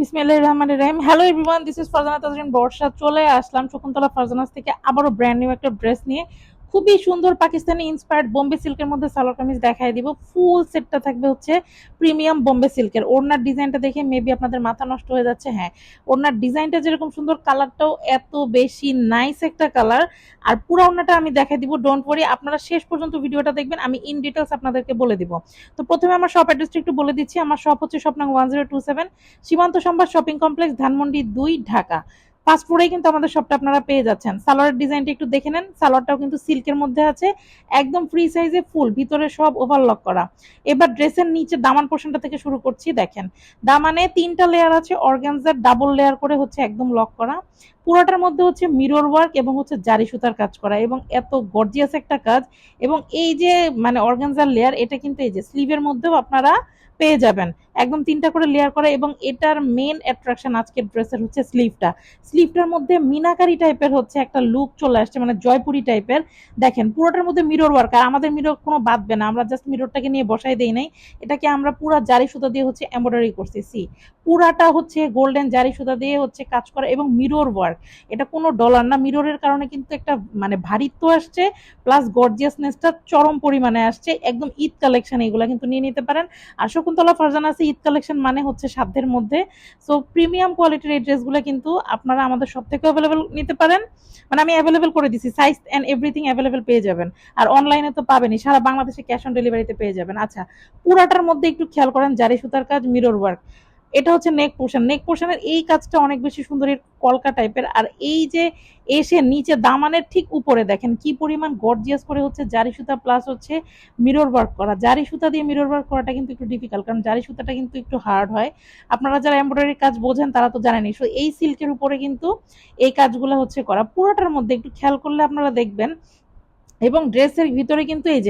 বিসমিল্লাহ রহমান রহিম। Hello everyone this is Farzana Tajrin Barsha চলে আসলাম শকুন্তলা ফারজানাস থেকে। আবারও ব্র্যান্ড নিউ একটা ড্রেস নিয়ে। খুবই সুন্দর পাকিস্তানি ইন্সপায়ার্ড বোম্বে সিল্কের মধ্যে সালোয়ার কামিজ দেখাই দিব। ফুল সেটটা থাকবে হচ্ছে প্রিমিয়াম বোম্বে সিল্কের ওড়নার ডিজাইনটা দেখে মেবি আপনাদের মাথা নষ্ট হয়ে যাচ্ছে হ্যাঁ। ওড়নার ডিজাইনটা যেরকম সুন্দর, কালারটাও এত বেশি নাইস একটা কালার। আর পুরো ওড়নাটা আমি দেখাই দিব ডোন্ট ওয়ারি আপনারা শেষ পর্যন্ত ভিডিওটা দেখবেন, আমি ইন ডিটেলস আপনাদেরকে বলে দিব। তো প্রথমে আমার শপ অ্যাড্রেসটা একটু বলে দিচ্ছি, আমার শপ হচ্ছে নাম ওয়ান জিরো টু সেভেন সীমান্ত সম্ভার শপিং কমপ্লেক্স ধানমন্ডি দুই, ঢাকা। পাঁচ কিন্তু আমাদের শপটা আপনারা পেয়ে যাচ্ছেন। সালোয়ারের ডিজাইনটা একটু দেখে নেন। সালোয়ারটাও কিন্তু সিল্কের মধ্যে আছে। একদম ফ্রি সাইজে ফুল ভিতরে সব ওভারলক করা। এবার ড্রেসের নিচে দামান পোর্শনটা থেকে শুরু করছি, দেখেন। দামানে তিনটা লেয়ার আছে অর্গানজার ডাবল লেয়ার করে হচ্ছে একদম লক করা। পুরোটার মধ্যে হচ্ছে মিরর ওয়ার্ক এবং হচ্ছে জারি সুতার কাজ করা এবং এত গর্জিয়াস একটা কাজ এবং এই যে মানে অর্গানজার লেয়ার এটা কিন্তু এই যে স্লিভের মধ্যেও আপনারা পেয়ে যাবেন। একদম তিনটা করে লেয়ার করা এবং এটার মেন অ্যাট্রাকশন আজকের ড্রেসের হচ্ছে স্লিভটা স্লিভটার মধ্যে মিনাকারি টাইপের হচ্ছে একটা লুক চলে আসছে মানে জয়পুরি টাইপের দেখেন, পুরোটার মধ্যে মিরর ওয়ার্ক আর আমাদের মিরর কোনো বাদবে না, আমরা জাস্ট মিররটাকে নিয়ে বসাই দেই নাই। এটাকে আমরা পুরা জারি সুতা দিয়ে হচ্ছে এমব্রয়ডারি করছি সি পুরাটা হচ্ছে গোল্ডেন জারি সুতা দিয়ে হচ্ছে কাজ করা এবং মিরর ওয়ার্ক এটা কোনো ডলার না মিররের কারণে কিন্তু একটা মানে ভারিত্ব আসছে প্লাস গর্জিয়াসনেসটা চরম পরিমাণে আসছে। একদম ঈদ কালেকশন এগুলো কিন্তু নিয়ে নিতে পারেন। আর শকুন্তলা ফারজানা আছে, ঈদ কালেকশন মানে হচ্ছে সাধ্যের মধ্যে। সো প্রিমিয়াম কোয়ালিটির এই ড্রেসগুলো কিন্তু আপনারা আমাদের সব থেকে অ্যাভেলেবেল নিতে পারেন। মানে আমি অ্যাভেলেবেল করে দিছি সাইজ অ্যান্ড এভরিথিং অ্যাভেলেবেল পেয়ে যাবেন। আর অনলাইনে তো পাবেনই, সারা বাংলাদেশে ক্যাশ অন ডেলিভারিতে পেয়ে যাবেন। আচ্ছা পুরাটার মধ্যে একটু খেয়াল করেন, জারি সুতার কাজ মিরর ওয়ার্ক এটা হচ্ছে নেক পোর্শন নেক পোর্শনের এই কাজটা অনেক বেশি সুন্দর কলকা টাইপের আর এই যে এসে নিচে দামানের ঠিক উপরে দেখেন কি পরিমাণ গর্জিয়াস করে হচ্ছে জারি সুতা প্লাস হচ্ছে মিরর ওয়ার্ক করা। জারি সুতা দিয়ে মিরর ওয়ার্ক করাটা কিন্তু একটু ডিফিকাল্ট কারণ জারি সুতাটা কিন্তু একটু হার্ড হয়। আপনারা যারা এমব্রয়ডারি কাজ বোঝেন তারা তো জানেনি সো এই সিল্কের উপরে কিন্তু এই কাজগুলো হচ্ছে করা। পুরোটার মধ্যে একটু খেয়াল করলে আপনারা দেখবেন এবং ড্রেসের ভিতরে কিন্তু এই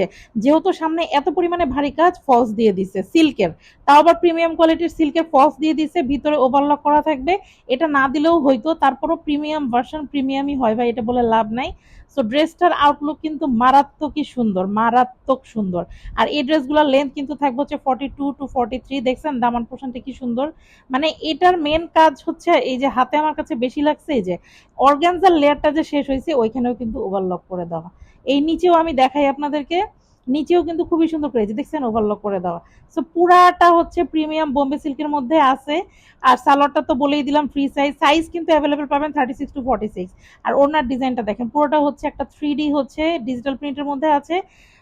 যেহেতু সামনে এত পরিমাণে ভারী কাজ ফলস দিয়ে দিছে, সিল্কের। তাও আবার প্রিমিয়াম কোয়ালিটির সিল্কের ফলস দিয়ে দিছে, ভিতরে ওভারলক করা থাকবে। এটা না দিলেও হয়তো তারপরও প্রিমিয়াম ভার্সন প্রিমিয়ামই হয় ভাই, এটা বলে লাভ নাই। সো ড্রেসটার আউটলুক কিন্তু মারাত্মকই সুন্দর, মারাত্মক সুন্দর। আর এই ড্রেসগুলোর লেন্থ কিন্তু থাকবে হচ্ছে forty two two forty three দেখছেন? দামান পোর্শনটা কি সুন্দর? মানে এটার মেন কাজ হচ্ছে এই যে, হাতে আমার কাছে বেশি লাগছে এই যে অর্গ্যানজার লেয়ারটা যে শেষ হয়েছে, ওইখানেও কিন্তু ওভারলক করে দেওয়া। এই নিচেও আমি দেখাই আপনাদেরকে। নিচেও কিন্তু খুবই সুন্দর করেছে দেখছেন ওভারলক করে দেওয়া। সো পুরাটা হচ্ছে প্রিমিয়াম বোম্বে সিল্কের মধ্যে আছে। আর সালোয়ারটা তো বলেই দিলাম ফ্রি সাইজ সাইজ কিন্তু অ্যাভেলেবেল পাবেন thirty six two forty six আর ওনার ডিজাইনটা দেখেন, পুরোটা হচ্ছে একটা থ্রি হচ্ছে ডিজিটাল প্রিন্টের মধ্যে আছে।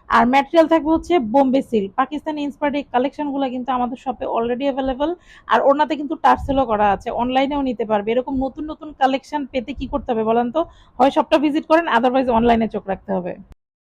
আর ম্যাটেরিয়াল থাকবে হচ্ছে বোম্বে সিল পাকিস্তানি ইন্সপায়ার্ড এই কালেকশনগুলো কিন্তু আমাদের শপে অলরেডি অ্যাভেলেবল আর ওনাতে কিন্তু টার্সেলও করা আছে। অনলাইনেও নিতে পারবে। এরকম নতুন নতুন কালেকশন পেতে কি করতে হবে বলেন তো? হয় শপটা ভিজিট করেন আদারওয়াইজ অনলাইনে চোখ রাখতে হবে।